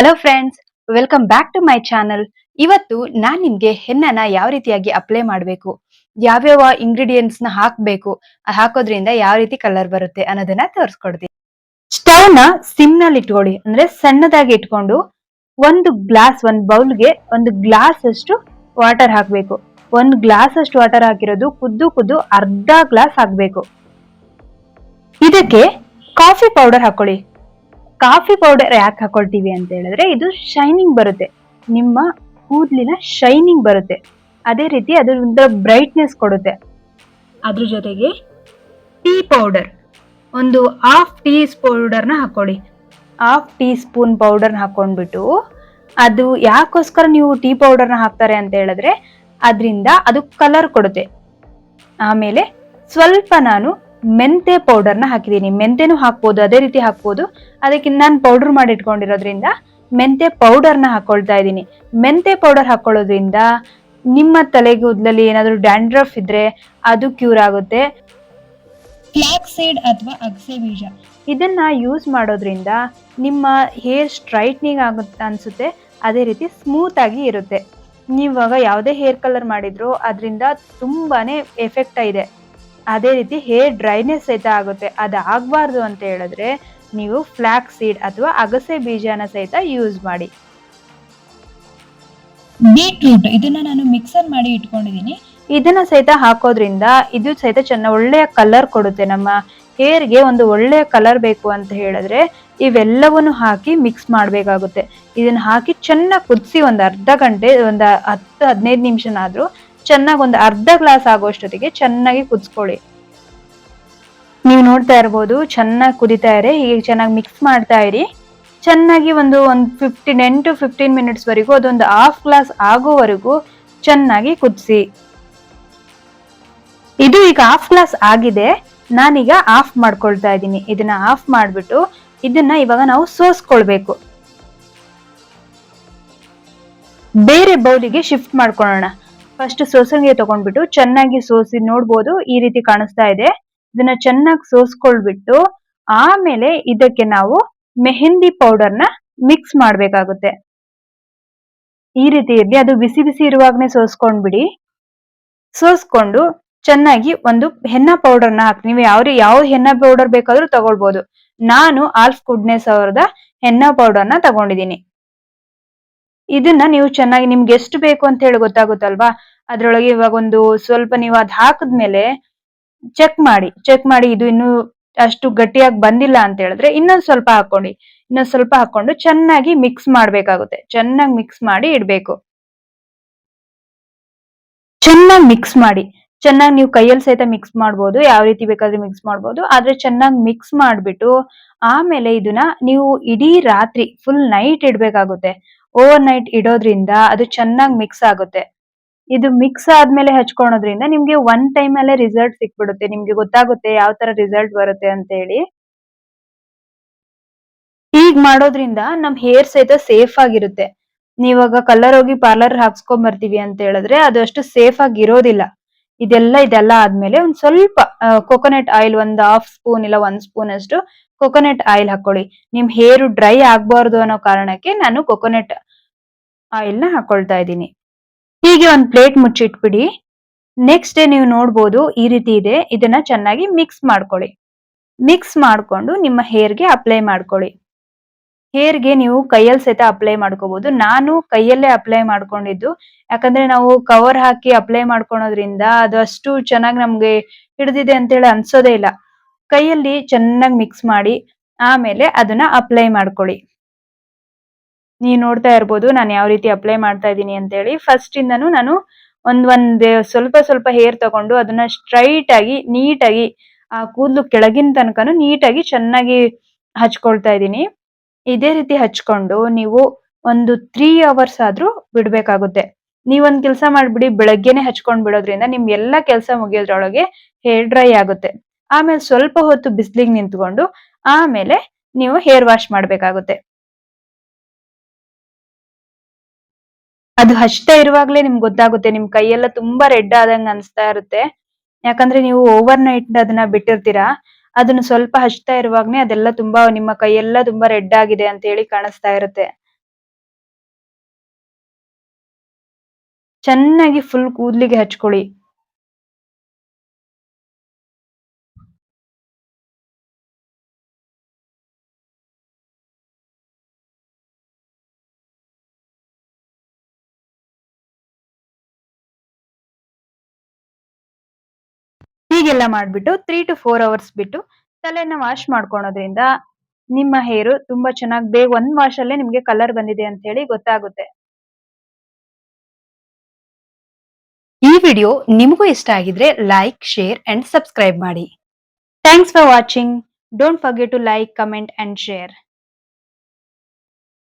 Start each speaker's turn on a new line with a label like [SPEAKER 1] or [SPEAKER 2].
[SPEAKER 1] Hello friends welcome back to my channel ಇವತ್ತು ನಾನ್ ನಿಮ್ಗೆ ಹೆನ್ನನ ಯಾವ ರೀತಿಯಾಗಿ ಅಪ್ಲೈ ಮಾಡಬೇಕು, ಯಾವ್ಯಾವ ಇಂಗ್ರೀಡಿಯೆಂಟ್ಸ್ನ ಹಾಕ್ಬೇಕು ಹಾಕೋದ್ರಿಂದ ಯಾವ ರೀತಿ ಕಲರ್ ಬರುತ್ತೆ ಅನ್ನೋದನ್ನ ತೋರಿಸ್ಕೊಡ್ತೀನಿ. ಸ್ಟವ್ನ ಸಿಮ್ನಲ್ಲಿ ಇಟ್ಕೊಳ್ಳಿ ಅಂದ್ರೆ ಸಣ್ಣದಾಗಿ ಇಟ್ಕೊಂಡು ಒಂದು ಗ್ಲಾಸ್ ಒಂದ್ ಬೌಲ್ಗೆ ಒಂದು ಗ್ಲಾಸ್ ಅಷ್ಟು ವಾಟರ್ ಹಾಕ್ಬೇಕು. ಒಂದು ಗ್ಲಾಸ್ ಅಷ್ಟು ವಾಟರ್ ಹಾಕಿರೋದು ಕುದ್ದು ಕುದ್ದು ಅರ್ಧ ಗ್ಲಾಸ್ ಹಾಕ್ಬೇಕು. ಇದಕ್ಕೆ ಕಾಫಿ ಪೌಡರ್ ಹಾಕೊಳ್ಳಿ ಕಾಫಿ ಪೌಡರ್ ಯಾಕೆ ಹಾಕೊಳ್ತೀವಿ ಅಂತ ಹೇಳಿದ್ರೆ ಇದು ಶೈನಿಂಗ್ ಬರುತ್ತೆ. ನಿಮ್ಮ ಕೂದಲಿನ ಶೈನಿಂಗ್ ಬರುತ್ತೆ. ಅದೇ ರೀತಿ ಅದರಿಂದ ಬ್ರೈಟ್ನೆಸ್ ಕೊಡುತ್ತೆ. ಅದ್ರ ಜೊತೆಗೆ ಟೀ ಪೌಡರ್. ಒಂದು ಹಾಫ್ ಟೀ ಪೌಡರ್ನ ಹಾಕೊಳ್ಳಿ. ಹಾಫ್ ಟೀ ಸ್ಪೂನ್ ಪೌಡರ್ನ ಹಾಕೊಂಡ್ಬಿಟ್ಟು ಅದು ಯಾಕೋಸ್ಕರ ನೀವು ಟೀ ಪೌಡರ್ನ ಹಾಕ್ತಾರೆ ಅಂತ ಹೇಳಿದ್ರೆ ಅದರಿಂದ ಅದು ಕಲರ್ ಕೊಡುತ್ತೆ. ಆಮೇಲೆ ಸ್ವಲ್ಪ ನಾನು ಮೆಂತೆ ಪೌಡರ್ನ ಹಾಕಿದ್ದೀನಿ. ಮೆಂತೆನೂ ಹಾಕ್ಬೋದು ಅದೇ ರೀತಿ ಹಾಕ್ಬೋದು. ಅದಕ್ಕೆ ನಾನು ಪೌಡರ್ ಮಾಡಿ ಇಟ್ಕೊಂಡಿರೋದ್ರಿಂದ ಮೆಂತೆ ಪೌಡರ್ನ ಹಾಕೊಳ್ತಾ ಇದ್ದೀನಿ. ಮೆಂತೆ ಪೌಡರ್ ಹಾಕೊಳ್ಳೋದ್ರಿಂದ ನಿಮ್ಮ ತಲೆಗೂದಲಲ್ಲಿ ಏನಾದರೂ ಡ್ಯಾಂಡ್ರಫ್ ಇದ್ರೆ ಅದು ಕ್ಯೂರ್ ಆಗುತ್ತೆ. ಫ್ಲಾಕ್ ಸೀಡ್ ಅಥವಾ ಅಗಸೆ ಬೀಜ. ಇದನ್ನ ಯೂಸ್ ಮಾಡೋದ್ರಿಂದ ನಿಮ್ಮ ಹೇರ್ ಸ್ಟ್ರೈಟ್ನಿಂಗ್ ಆಗುತ್ತೆ ಅನ್ಸುತ್ತೆ. ಅದೇ ರೀತಿ ಸ್ಮೂತ್ ಆಗಿ ಇರುತ್ತೆ. ನೀವಾಗ ಯಾವುದೇ ಹೇರ್ ಕಲರ್ ಮಾಡಿದ್ರು ಅದರಿಂದ ತುಂಬಾನೇ ಎಫೆಕ್ಟ್ ಇದೆ. ಅದೇ ರೀತಿ ಹೇರ್ ಡ್ರೈನೆಸ್ ಸಹಿತ ಆಗುತ್ತೆ. ಅದು ಆಗಬಾರ್ದು ಅಂತ ಹೇಳಿದ್ರೆ ನೀವು ಫ್ಲಾಕ್ ಸೀಡ್ ಅಥವಾ ಅಗಸೆ ಬೀಜನ ಸಹಿತ ಯೂಸ್ ಮಾಡಿ. ಬೀಟ್ರೂಟ್ ಇದನ್ನ ನಾನು ಮಿಕ್ಸರ್ ಮಾಡಿ ಇಟ್ಕೊಂಡಿದ್ದೀನಿ. ಇದನ್ನ ಸಹಿತ ಹಾಕೋದ್ರಿಂದ ಇದು ಸಹಿತ ಚೆನ್ನ ಒಳ್ಳೆಯ ಕಲರ್ ಕೊಡುತ್ತೆ. ನಮ್ಮ ಹೇರ್ಗೆ ಒಂದು ಒಳ್ಳೆಯ ಕಲರ್ ಬೇಕು ಅಂತ ಹೇಳಿದ್ರೆ ಇವೆಲ್ಲವನ್ನು ಹಾಕಿ ಮಿಕ್ಸ್ ಮಾಡಬೇಕಾಗುತ್ತೆ. ಇದನ್ನ ಹಾಕಿ ಚೆನ್ನಾಗಿ ಕುದಿಸಿ ಒಂದು ಅರ್ಧ ಗಂಟೆ ಒಂದು ಹತ್ತು ಹದಿನೈದು ನಿಮಿಷನಾದ್ರೂ ಚೆನ್ನಾಗಿ ಒಂದು ಅರ್ಧ ಗ್ಲಾಸ್ ಆಗೋಷ್ಟೊತ್ತಿಗೆ ಚೆನ್ನಾಗಿ ಕುದಿಸ್ಕೊಳ್ಳಿ. ನೀವು ನೋಡ್ತಾ ಇರ್ಬೋದು, ಚೆನ್ನಾಗಿ ಕುದಿತಾ ಇರಿ, ಹೀಗೆ ಚೆನ್ನಾಗಿ ಮಿಕ್ಸ್ ಮಾಡ್ತಾ ಇರಿ. ಚೆನ್ನಾಗಿ ಒಂದು ಒಂದು ಫಿಫ್ಟೀನ್ ಟು ಫಿಫ್ಟೀನ್ ಮಿನಿಟ್ಸ್ವರೆಗೂ ಅದೊಂದು ಹಾಫ್ ಗ್ಲಾಸ್ ಆಗೋವರೆಗೂ ಚೆನ್ನಾಗಿ ಕುದಿಸಿ. ಇದು ಈಗ ಹಾಫ್ ಗ್ಲಾಸ್ ಆಗಿದೆ. ನಾನೀಗ ಆಫ್ ಮಾಡ್ಕೊಳ್ತಾ ಇದ್ದೀನಿ. ಇದನ್ನ ಆಫ್ ಮಾಡಿಬಿಟ್ಟು ಇದನ್ನ ಇವಾಗ ನಾವು ಸೋಸ್ಕೊಳ್ಬೇಕು. ಬೇರೆ ಬೌಲಿಗೆ ಶಿಫ್ಟ್ ಮಾಡ್ಕೊಳ್ಳೋಣ ಫಸ್ಟ್ ಸೋಸಂಗೆ ತಗೊಂಡ್ಬಿಟ್ಟು ಚೆನ್ನಾಗಿ ಸೋಸಿ ನೋಡ್ಬೋದು, ಈ ರೀತಿ ಕಾಣಿಸ್ತಾ ಇದೆ. ಇದನ್ನ ಚೆನ್ನಾಗಿ ಸೋಸ್ಕೊಳ್ಬಿಟ್ಟು ಆಮೇಲೆ ಇದಕ್ಕೆ ನಾವು ಮೆಹಂದಿ ಪೌಡರ್ನ ಮಿಕ್ಸ್ ಮಾಡ್ಬೇಕಾಗುತ್ತೆ. ಈ ರೀತಿ ಇರ್ಲಿ, ಅದು ಬಿಸಿ ಬಿಸಿ ಇರುವಾಗನೇ ಸೋಸ್ಕೊಂಡ್ಬಿಡಿ. ಸೋಸ್ಕೊಂಡು ಚೆನ್ನಾಗಿ ಒಂದು ಹೆನ್ನ ಪೌಡರ್ನ ಹಾಕಿ, ನೀವು ಯಾವ ಯಾವ ಹೆನ್ನ ಪೌಡರ್ ಬೇಕಾದ್ರೂ ತಗೊಳ್ಬಹುದು ನಾನು ಆಲ್ಫ್ ಗುಡ್ನೆಸ್ ಅವರದ ಹೆನ್ನ ಪೌಡರ್ನ ತಗೊಂಡಿದ್ದೀನಿ. ಇದನ್ನ ನೀವು ಚೆನ್ನಾಗಿ ನಿಮ್ಗೆ ಎಷ್ಟು ಬೇಕು ಅಂತ ಹೇಳಿ ಗೊತ್ತಾಗುತ್ತಲ್ವಾ? ಅದ್ರೊಳಗೆ ಇವಾಗ ಒಂದು ಸ್ವಲ್ಪ ನೀವು ಅದ್ ಹಾಕಿದ್ಮೇಲೆ ಚೆಕ್ ಮಾಡಿ ಚೆಕ್ ಮಾಡಿ ಇದು ಇನ್ನು ಅಷ್ಟು ಗಟ್ಟಿಯಾಗಿ ಬಂದಿಲ್ಲ ಅಂತ ಹೇಳಿದ್ರೆ ಇನ್ನೊಂದ್ ಸ್ವಲ್ಪ ಹಾಕೊಳ್ಳಿ ಇನ್ನೊಂದ್ ಸ್ವಲ್ಪ ಹಾಕೊಂಡು ಚೆನ್ನಾಗಿ ಮಿಕ್ಸ್ ಮಾಡ್ಬೇಕಾಗುತ್ತೆ. ಚೆನ್ನಾಗಿ ಮಿಕ್ಸ್ ಮಾಡಿ ಇಡ್ಬೇಕು. ಚೆನ್ನಾಗಿ ಮಿಕ್ಸ್ ಮಾಡಿ. ಚೆನ್ನಾಗಿ ನೀವು ಕೈಯಲ್ಲಿ ಸಹಿತ ಮಿಕ್ಸ್ ಮಾಡ್ಬೋದು, ಯಾವ ರೀತಿ ಬೇಕಾದ್ರೆ ಮಿಕ್ಸ್ ಮಾಡ್ಬೋದು, ಆದ್ರೆ ಚೆನ್ನಾಗಿ ಮಿಕ್ಸ್ ಮಾಡ್ಬಿಟ್ಟು ಆಮೇಲೆ ಇದನ್ನ ನೀವು ಇಡೀ ರಾತ್ರಿ ಫುಲ್ ನೈಟ್ ಇಡ್ಬೇಕಾಗುತ್ತೆ. ಓವರ್ ನೈಟ್ ಇಡೋದ್ರಿಂದ ಅದು ಚೆನ್ನಾಗಿ ಮಿಕ್ಸ್ ಆಗುತ್ತೆ. ಇದು ಮಿಕ್ಸ್ ಆದ್ಮೇಲೆ ಹಚ್ಕೊಳೋದ್ರಿಂದ ನಿಮ್ಗೆ ಒನ್ ಟೈಮ್ ಅಲ್ಲೇ ರಿಸಲ್ಟ್ ಸಿಕ್ಬಿಡುತ್ತೆ. ನಿಮ್ಗೆ ಗೊತ್ತಾಗುತ್ತೆ ಯಾವ ತರ ರಿಸಲ್ಟ್ ಬರುತ್ತೆ ಅಂತ ಹೇಳಿ ಈಗ ಮಾಡೋದ್ರಿಂದ ನಮ್ ಹೇರ್ ಸಹಿತ ಸೇಫ್ ಆಗಿರುತ್ತೆ. ನೀವಾಗ ಕಲರ್ ಹೋಗಿ ಪಾರ್ಲರ್ ಹಾಕ್ಸ್ಕೊಂಡ್ ಬರ್ತೀವಿ ಅಂತ ಹೇಳಿದ್ರೆ ಅದು ಅಷ್ಟು ಸೇಫ್ ಆಗಿ ಇರೋದಿಲ್ಲ. ಇದೆಲ್ಲ ಇದೆಲ್ಲ ಆದ್ಮೇಲೆ ಒಂದ್ ಸ್ವಲ್ಪ ಕೊಕೊನಟ್ ಆಯಿಲ್ ಒಂದ್ ಹಾಫ್ ಸ್ಪೂನ್ ಇಲ್ಲ ಒಂದ್ ಸ್ಪೂನ್ ಅಷ್ಟು ಕೊಕೊನಟ್ ಆಯಿಲ್ ಹಾಕೊಳ್ಳಿ. ನಿಮ್ ಹೇರ್ ಡ್ರೈ ಆಗ್ಬಾರ್ದು ಅನ್ನೋ ಕಾರಣಕ್ಕೆ ನಾನು ಕೊಕೊನಟ್ ಆಯಿಲ್ನ ಹಾಕೊಳ್ತಾ ಇದ್ದೀನಿ. ಹೀಗೆ ಒಂದ್ ಪ್ಲೇಟ್ ಮುಚ್ಚಿಟ್ಬಿಡಿ. ನೆಕ್ಸ್ಟ್ ಡೇ ನೀವು ನೋಡ್ಬೋದು ಈ ರೀತಿ ಇದೆ. ಇದನ್ನ ಚೆನ್ನಾಗಿ ಮಿಕ್ಸ್ ಮಾಡ್ಕೊಳ್ಳಿ. ಮಿಕ್ಸ್ ಮಾಡ್ಕೊಂಡು ನಿಮ್ಮ ಹೇರ್ಗೆ ಅಪ್ಲೈ ಮಾಡ್ಕೊಳ್ಳಿ. ಹೇರ್ಗೆ ನೀವು ಕೈಯಲ್ಲಿ ಸಹಿತ ಅಪ್ಲೈ ಮಾಡ್ಕೋಬಹುದು ನಾನು ಕೈಯಲ್ಲೇ ಅಪ್ಲೈ ಮಾಡ್ಕೊಂಡಿದ್ದು. ಯಾಕಂದ್ರೆ ನಾವು ಕವರ್ ಹಾಕಿ ಅಪ್ಲೈ ಮಾಡ್ಕೊಳೋದ್ರಿಂದ ಅದು ಅಷ್ಟು ಚೆನ್ನಾಗಿ ನಮ್ಗೆ ಹಿಡಿದಿದೆ ಅಂತ ಹೇಳಿ ಅನ್ಸೋದೇ ಇಲ್ಲ. ಕೈಯಲ್ಲಿ ಚೆನ್ನಾಗಿ ಮಿಕ್ಸ್ ಮಾಡಿ, ಆಮೇಲೆ ಅದನ್ನ ಅಪ್ಲೈ ಮಾಡ್ಕೊಳ್ಳಿ. ನೀವು ನೋಡ್ತಾ ಇರ್ಬೋದು ನಾನು ಯಾವ ರೀತಿ ಅಪ್ಲೈ ಮಾಡ್ತಾ ಇದ್ದೀನಿ ಅಂತ ಹೇಳಿ ಫಸ್ಟ್ ಇಂದನು ನಾನು ಒಂದ್ ಒಂದ್ ಸ್ವಲ್ಪ ಸ್ವಲ್ಪ ಹೇರ್ ತಗೊಂಡು ಅದನ್ನ ಸ್ಟ್ರೈಟ್ ಆಗಿ ನೀಟಾಗಿ ಆ ಕೂದಲು ಕೆಳಗಿನ ತನಕನು ನೀಟಾಗಿ ಚೆನ್ನಾಗಿ ಹಚ್ಕೊಳ್ತಾ ಇದ್ದೀನಿ. ಇದೇ ರೀತಿ ಹಚ್ಕೊಂಡು ನೀವು ಒಂದು ತ್ರೀ ಅವರ್ಸ್ ಆದ್ರೂ ಬಿಡ್ಬೇಕಾಗುತ್ತೆ. ನೀವೊಂದ್ ಕೆಲಸ ಮಾಡ್ಬಿಡಿ, ಬೆಳಗ್ಗೆನೆ ಹಚ್ಕೊಂಡ್ ಬಿಡೋದ್ರಿಂದ ನಿಮ್ ಎಲ್ಲಾ ಕೆಲಸ ಮುಗಿಯೋದ್ರೊಳಗೆ ಹೇರ್ ಡ್ರೈ ಆಗುತ್ತೆ. ಆಮೇಲೆ ಸ್ವಲ್ಪ ಹೊತ್ತು ಬಿಸಿಲಿಗೆ ನಿಂತ್ಕೊಂಡು ಆಮೇಲೆ ನೀವು ಹೇರ್ ವಾಶ್ ಮಾಡಬೇಕಾಗುತ್ತೆ. ಅದು ಹಚ್ತಾ ಇರುವಾಗಲೇ ನಿಮ್ಗೆ ಗೊತ್ತಾಗುತ್ತೆ, ನಿಮ್ ಕೈಯೆಲ್ಲ ತುಂಬಾ ರೆಡ್ ಆದಂಗ ಅನಿಸ್ತಾ ಇರುತ್ತೆ. ಯಾಕಂದ್ರೆ ನೀವು ಓವರ್ ನೈಟ್ ಅದನ್ನ ಬಿಟ್ಟಿರ್ತೀರಾ, ಅದನ್ನ ಸ್ವಲ್ಪ ಹಚ್ತಾ ಇರುವಾಗ್ನೆ ಅದೆಲ್ಲ ತುಂಬಾ ನಿಮ್ಮ ಕೈಯೆಲ್ಲ ತುಂಬಾ ರೆಡ್ ಆಗಿದೆ ಅಂತ ಹೇಳಿ ಕಾಣಿಸ್ತಾ ಇರುತ್ತೆ. ಚೆನ್ನಾಗಿ ಫುಲ್ ಕೂದ್ಲಿಗೆ ಹಚ್ಕೊಳ್ಳಿ. ಹೀಗೆಲ್ಲ ಮಾಡ್ಬಿಟ್ಟು ತ್ರೀ ಟು ಫೋರ್ ಅವರ್ಸ್ ಬಿಟ್ಟು ತಲೆನ ವಾಶ್ ಮಾಡ್ಕೊಳೋದ್ರಿಂದ ನಿಮ್ಮ ಹೇರು ತುಂಬಾ ಚೆನ್ನಾಗಿ ಬೇಗ ಒಂದ್ ವಾಶ್ ಅಲ್ಲೇ ನಿಮ್ಗೆ ಕಲರ್ ಬಂದಿದೆ ಅಂತ ಹೇಳಿ ಗೊತ್ತಾಗುತ್ತೆ. ಈ ವಿಡಿಯೋ ನಿಮಗೂ ಇಷ್ಟ ಆಗಿದ್ರೆ ಲೈಕ್ ಶೇರ್ ಅಂಡ್ ಸಬ್ಸ್ಕ್ರೈಬ್ ಮಾಡಿ. Thanks for watching don't forget to like comment and share